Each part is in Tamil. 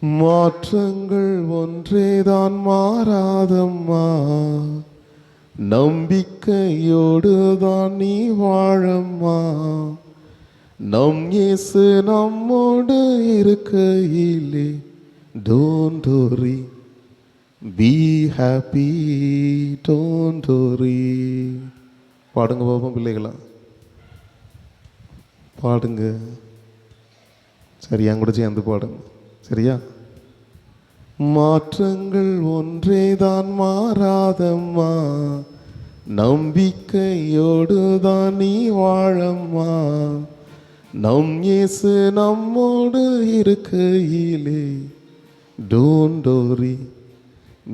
மாற்றங்கள் ஒன்றேதான் மாறாதம்மா. நம்பிக்கையோடு தான் நீ வாழம்மா. நம் இயேசு நம்மோடு இருக்கையிலே don't worry be happy don't worry பாடுங்க பாப்போம் பிள்ளைகளா. பாடுங்க. சரி என் கூட சேர்ந்து பாடுங்க. சரியா? மாற்றங்கள் ஒன்றேதான் மாறாதம்மா. நம்பிக்கையோடு தான் நீ வாழம்மா. நம் இயேசு நம்மோடு இருக்கையிலே. Don't worry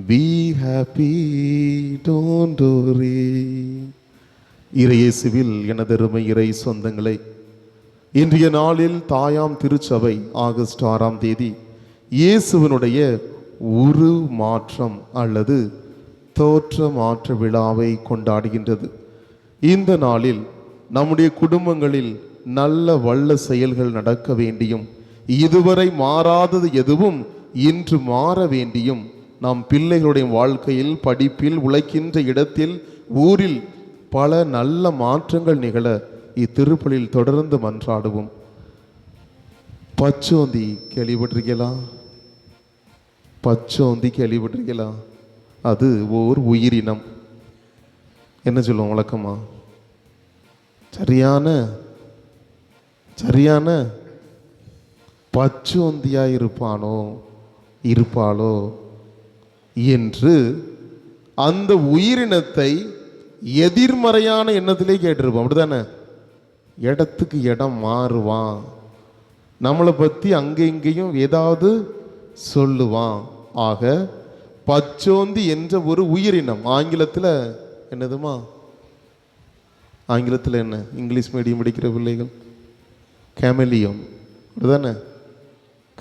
be happy don't worry. இறையேசுவில் எனதருமை இறை சொந்தங்களை இன்றைய நாளில் தாயாம் திருச்சபை ஆகஸ்ட் ஆறாம் தேதி இயேசுவனுடைய உரு மாற்றம் அல்லது தோற்ற மாற்ற விழாவை கொண்டாடுகின்றது. இந்த நாளில் நம்முடைய குடும்பங்களில் நல்ல வல்ல செயல்கள் நடக்க வேண்டியும் இதுவரை மாறாதது எதுவும் இன்று மாற வேண்டியும் நாம் பிள்ளைகளுடைய வாழ்க்கையில் படிப்பில் உழைக்கின்ற இடத்தில் ஊரில் பல நல்ல மாற்றங்கள் நிகழ இத்திருப்பலில் தொடர்ந்து மன்றாடுவோம். பச்சோந்தி கேள்விப்பட்டிருக்கீங்களா? பச்சோந்தி கேள்விப்பட்டிருக்கீங்களா? அது ஓர் உயிரினம் என்ன சொல்லுவோம் வழக்கமாக சரியான சரியான பச்சோந்தியாக இருப்பானோ இருப்பாளோ என்று அந்த உயிரினத்தை எதிர்மறையான எண்ணத்திலே கேட்டிருப்போம். அப்படிதானே இடத்துக்கு இடம் மாறுவான். நம்மளை பற்றி அங்கே இங்கேயும் ஏதாவது சொல்லுவான். ஆக பச்சோந்தி என்ற ஒரு உயிரினம் ஆங்கிலத்தில் என்னதுமா? ஆங்கிலத்தில் என்ன? இங்கிலீஷ் மீடியம் படிக்கிற பிள்ளைகள். கேமலியோன் அப்படிதானே?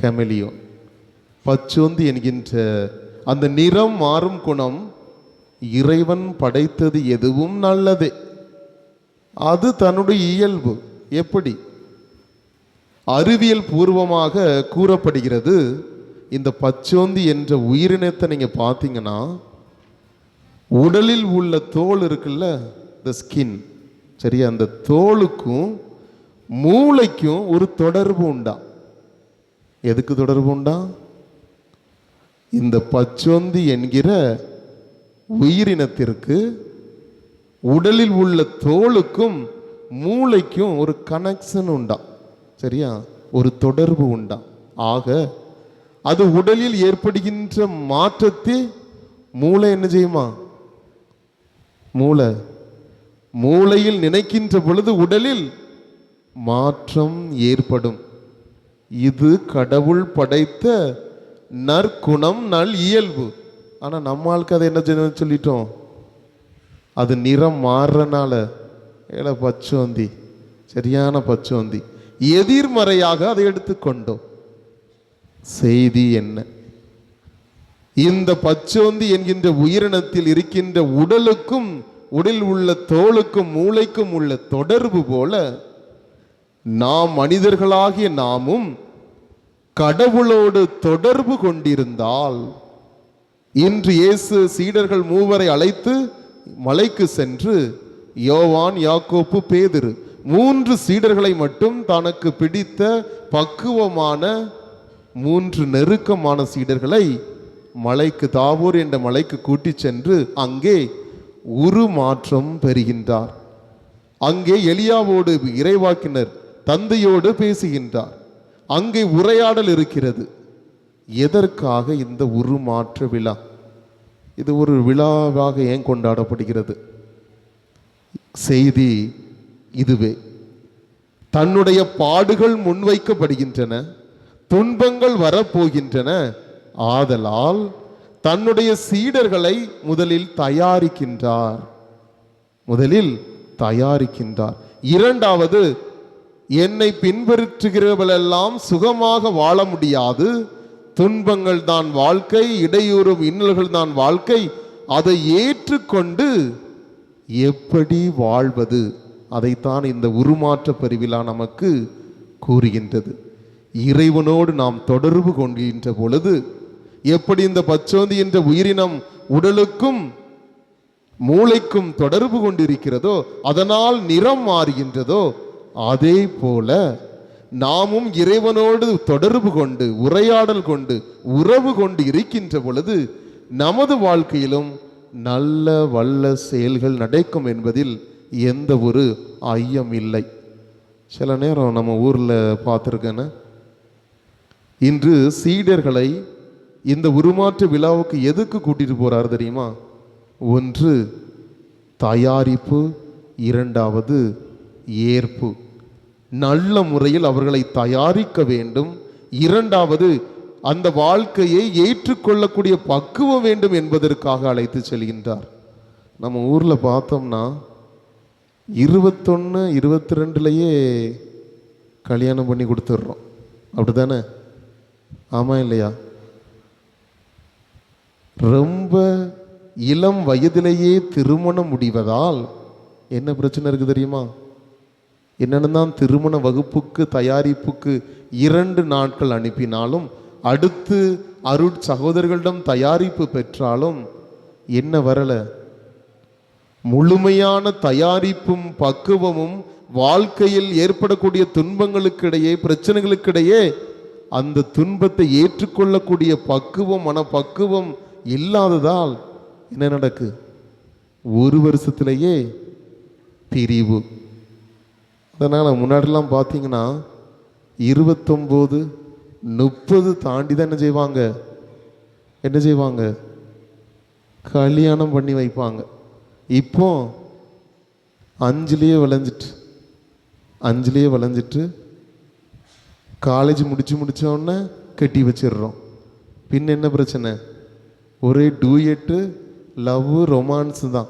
கேமலியோன் பச்சோந்தி என்கின்ற அந்த நிறம் மாறும் குணம் இறைவன் படைத்தது எதுவும் நல்லதே. அது தன்னுடைய இயல்பு. எப்படி? அறிவியல் பூர்வமாக கூறப்படுகிறது. இந்த பச்சோந்தி என்ற உயிரினத்தை நீங்கள் பார்த்தீங்கன்னா உடலில் உள்ள தோல் இருக்குல்ல த ஸ்கின் சரியா? அந்த தோலுக்கும் மூளைக்கும் ஒரு தொடர்பு உண்டா? எதுக்கு தொடர்பு உண்டா? இந்த பச்சோந்தி என்கிற உயிரினத்திற்கு உடலில் உள்ள தோலுக்கும் மூளைக்கும் ஒரு கனெக்ஷன் உண்டா? சரியா? ஒரு தொடர்பு உண்டா? ஆக அது உடலில் ஏற்படுகின்ற மாற்றத்தை மூளை என்ன செய்யுமா? மூளை. மூளையில் நினைக்கின்ற பொழுது உடலில் மாற்றம் ஏற்படும். இது கடவுள் படைத்த நற்குணம் நல் இயல்பு. ஆனால் நம்மளுக்கு அதை என்ன சொல்லிட்டோம்? அது நிறம் மாறுறனால. ஏல பச்சோந்தி. சரியான பச்சோந்தி. எதிர்மறையாக அதை எடுத்துக்கொண்டோம். செய்தி என்ன? இந்த பச்சோந்தி என்கின்ற உயிரினத்தில் இருக்கின்ற உடலுக்கும் உடலில் உள்ள தோலுக்கும் மூளைக்கும் உள்ள தொடர்பு போல நாம் மனிதர்களாகிய நாமும் கடவுளோடு தொடர்பு கொண்டிருந்தால் இன்று இயேசு சீடர்கள் மூவரை அழைத்து மலைக்கு சென்று யோவான் யாக்கோப்பு பேதிரு மூன்று சீடர்களை மட்டும் தனக்கு பிடித்த பக்குவமான மூன்று நெருக்கமான சீடர்களை மலைக்கு தாவூர் என்ற மலைக்கு கூட்டிச் சென்று அங்கே உருமாற்றம் பெறுகின்றார். அங்கே எலியாவோடு இறைவாக்கினர் தந்தையோடு பேசுகின்றார். அங்கே உரையாடல் இருக்கிறது. எதற்காக இந்த உருமாற்ற விழா? இது ஒரு விழாவாக ஏன் கொண்டாடப்படுகிறது? செய்தி இதுவே. தன்னுடைய பாடுகள் முன்வைக்கப்படுகின்றன துன்பங்கள் வரப்போகின்றன. ஆதலால் தன்னுடைய சீடர்களை முதலில் தயாரிக்கின்றார். முதலில் தயாரிக்கின்றார். இரண்டாவது என்னை பின்பற்றுகிறவளெல்லாம் சுகமாக வாழ முடியாது. துன்பங்கள் தான் வாழ்க்கை இடையூறும் இன்னல்கள் தான் வாழ்க்கை. அதை ஏற்றுக்கொண்டு எப்படி வாழ்வது? அதைத்தான் இந்த உருமாற்ற பிரிவிழா நமக்கு கூறுகின்றது. இறைவனோடு நாம் தொடர்பு கொள்கின்ற பொழுது எப்படி இந்த பச்சோந்தி என்ற உயிரினம் உடலுக்கும் மூளைக்கும் தொடர்பு கொண்டிருக்கிறதோ அதனால் நிறம் மாறுகின்றதோ அதே போல நாமும் இறைவனோடு தொடர்பு கொண்டு உரையாடல் கொண்டு உறவு கொண்டு இருக்கின்ற பொழுது நமது வாழ்க்கையிலும் நல்ல வல்ல செயல்கள் நடக்கும் என்பதில் எந்த ஒரு ஐயம் இல்லை. சில நேரம் நம்ம ஊரில் பார்த்துருக்கேன்னு இன்று சீடர்களை இந்த உருமாற்ற விழாவுக்கு எதுக்கு கூட்டிட்டு போகிறார் தெரியுமா? ஒன்று தயாரிப்பு இரண்டாவது ஏற்பு. நல்ல முறையில் அவர்களை தயாரிக்க வேண்டும். இரண்டாவது அந்த வாழ்க்கையை ஏற்றுக்கொள்ளக்கூடிய பக்குவம் வேண்டும் என்பதற்காக அழைத்து செல்கின்றார். நம்ம ஊரில் பார்த்தோம்னா இருபத்தொன்று இருபத்தி ரெண்டுலேயே கல்யாணம் பண்ணி கொடுத்துட்றோம். அப்படி தானே ஆமாம் இல்லையா? ரொம்ப இளம் வயதிலேயே திருமணம் முடிவதால் என்ன பிரச்சனை இருக்குது தெரியுமா? என்னென்னு தான் திருமண வகுப்புக்கு தயாரிப்புக்கு இரண்டு நாட்கள் அனுப்பினாலும் அடுத்து அருட் சகோதரர்களிடம் தயாரிப்பு பெற்றாலும் என்ன வரலை? முழுமையான தயாரிப்பும் பக்குவமும் வாழ்க்கையில் ஏற்படக்கூடிய துன்பங்களுக்கிடையே பிரச்சனைகளுக்கிடையே அந்த துன்பத்தை ஏற்றுக்கொள்ளக்கூடிய பக்குவம் மனப்பக்குவம் இல்லாததால் என்ன நடக்கு? ஒரு வருஷத்திலேயே பிரிவு. அதனால் முன்னாடிலாம் பார்த்தீங்கன்னா இருபத்தொம்போது முப்பது தாண்டி தான் என்ன செய்வாங்க? என்ன செய்வாங்க? கல்யாணம் பண்ணி வைப்பாங்க. இப்போ அஞ்சுலேயே விளைஞ்சிட்டு அஞ்சுலேயே விளைஞ்சிட்டு காலேஜ் முடிச்சு முடித்தோடனே கட்டி வச்சிடுறோம். பின் என்ன பிரச்சனை? ஒரே டூயட்டு லவ் ரொமான்ஸ் தான்.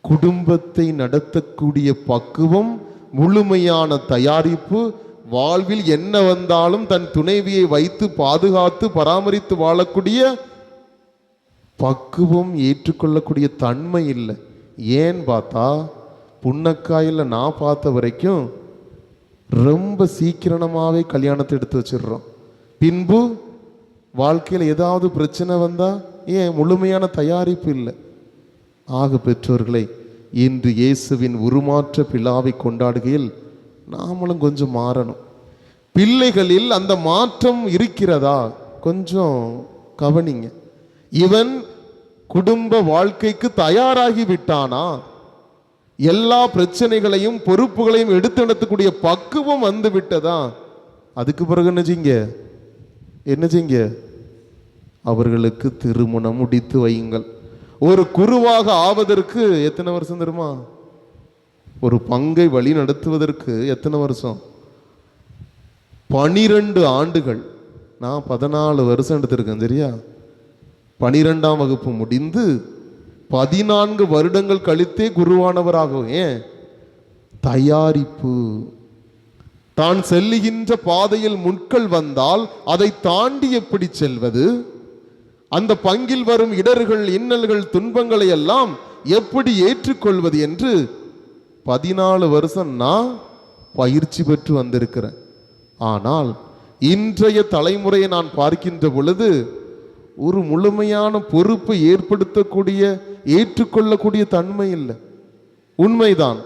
குடும்பத்தை நடத்தக்கூடிய பக்குவம் முழுமையான தயாரிப்பு வாழ்வில் என்ன வந்தாலும் தன் துணைவியை வைத்து பாதுகாத்து பராமரித்து வாழக்கூடிய பக்குவம் ஏற்றுக்கொள்ளக்கூடிய தன்மை இல்லை. ஏன் பார்த்தா புன்னக்காயில் நான் பார்த்த வரைக்கும் ரொம்ப சீக்கிரமாகவே கல்யாணத்தை எடுத்து வச்சிடுறோம். பின்பு வாழ்க்கையில் ஏதாவது பிரச்சனை வந்தால் ஏன் முழுமையான தயாரிப்பு இல்லை. ஆக பெற்றோர்களை இன்று இயேசுவின் உருமாற்ற பிழாவை கொண்டாடுகையில் நாமளும் கொஞ்சம் மாறணும். பிள்ளைகளில் அந்த மாற்றம் இருக்கிறதா? கொஞ்சம் கவனிங்க. இவன் குடும்ப வாழ்க்கைக்கு தயாராகி விட்டானா? எல்லா பிரச்சனைகளையும் பொறுப்புகளையும் எடுத்து நடத்தக்கூடிய பக்குவம் வந்து விட்டதா? அதுக்கு பிறகு என்ன செய்யுங்க? என்ன செய்யுங்க? அவர்களுக்கு திருமணம் முடித்து வையுங்கள். ஒரு குருவாக ஆவதற்கு எத்தனை வருஷம் தெரியுமா? ஒரு பங்கை வழி நடத்துவதற்கு எத்தனை வருஷம்? பனிரெண்டு ஆண்டுகள். நான் பதினாலு வருஷம் எடுத்திருக்கேன் சரியா பனிரெண்டாம் வகுப்பு முடிந்து பதினான்கு வருடங்கள் கழித்தே குருவானவராகும் ஏன்? தயாரிப்பு. தான் செல்லுகின்ற பாதையில் முட்கள் வந்தால் அதை தாண்டி எப்படி செல்வது? அந்த பங்கில் வரும் இடர்கள் இன்னல்கள் துன்பங்களை எல்லாம் எப்படி ஏற்றுக்கொள்வது என்று பதினாலு வருஷம் நான் பயிற்சி பெற்று வந்திருக்கிறேன். ஆனால் இன்றைய தலைமுறையை நான் பார்க்கின்ற பொழுது ஒரு முழுமையான பொறுப்பை ஏற்படுத்தக்கூடிய ஏற்றுக்கொள்ளக்கூடிய தன்மை இல்லை. உண்மைதான்.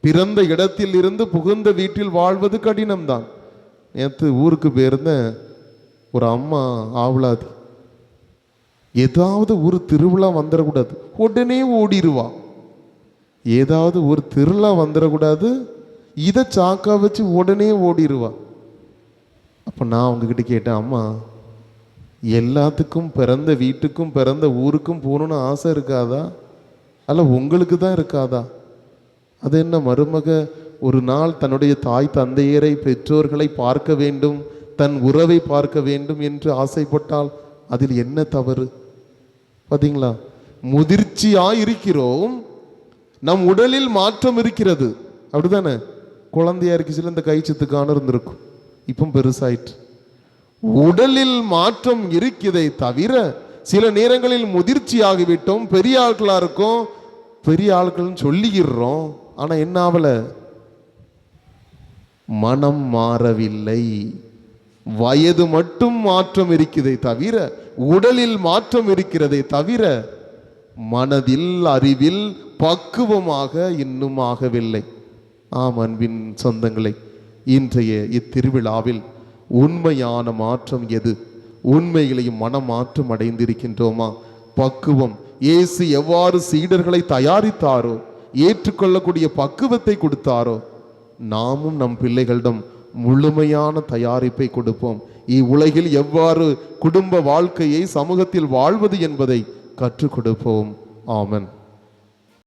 பிறந்த இடத்தில் இருந்து புகுந்த வீட்டில் வாழ்வது கடினம்தான். நேற்று ஊருக்கு போயிருந்தேன் ஒரு அம்மா ஆவலாது. ஏதாவது ஒரு திருவிழா வந்துடக்கூடாது. உடனே ஓடிடுவா ஏதாவது ஒரு திருவிழா வந்துடக்கூடாது. இதை சாக்கா வச்சு உடனே ஓடிடுவா அப்போ நான் அவங்கக்கிட்ட கேட்டேன் அம்மா எல்லாத்துக்கும் பிறந்த வீட்டுக்கும் பிறந்த ஊருக்கும் போகணுன்னு ஆசை இருக்காதா? அல்ல உங்களுக்கு தான் இருக்காதா? அது என்ன மருமக ஒரு நாள் தன்னுடைய தாய் தந்தையரை பெற்றோர்களை பார்க்க வேண்டும் தன் உறவை பார்க்க வேண்டும் என்று ஆசைப்பட்டால் அதில் என்ன தவறு? பார்த்தீங்களா முதிர்ச்சியாக இருக்கிறோம் நம் உடலில் மாற்றம் இருக்கிறது. அப்படிதானே குழந்தையா இருந்துச்சுல இந்த கை சித்துக்கான இருந்திருக்கும். இப்போ பெருசாயிட்டு உடலில் மாற்றம் இருக்குதை தவிர சில நேரங்களில் முதிர்ச்சி ஆகிவிட்டோம் பெரிய ஆட்களா இருக்கும். பெரிய ஆட்கள்னு சொல்லிக்கிறோம் ஆனா என்ன ஆகல மனம் மாறவில்லை. வயது மட்டும் மாற்றம் இருக்கிறதை தவிர உடலில் மாற்றம் இருக்கிறதை தவிர மனதில் அறிவில் பக்குவமாக இன்னும் ஆகவில்லை. ஆம் அன்பின் சொந்தங்களை இன்றைய இத்திருவிழாவில் உண்மையான மாற்றம் எது? உண்மைகளையும் மனமாற்றம் அடைந்திருக்கின்றோமா? பக்குவம். இயேசு எவ்வாறு சீடர்களை தயாரித்தாரோ ஏற்றுக்கொள்ளக்கூடிய பக்குவத்தை கொடுத்தாரோ நாமும் நம் பிள்ளைகளிடம் முழுமையான தயாரிப்பை கொடுப்போம். இவ்வுலகில் எவ்வாறு குடும்ப வாழ்க்கையை சமூகத்தில் வாழ்வது என்பதை கற்றுக் கொடுப்போம். ஆமன்.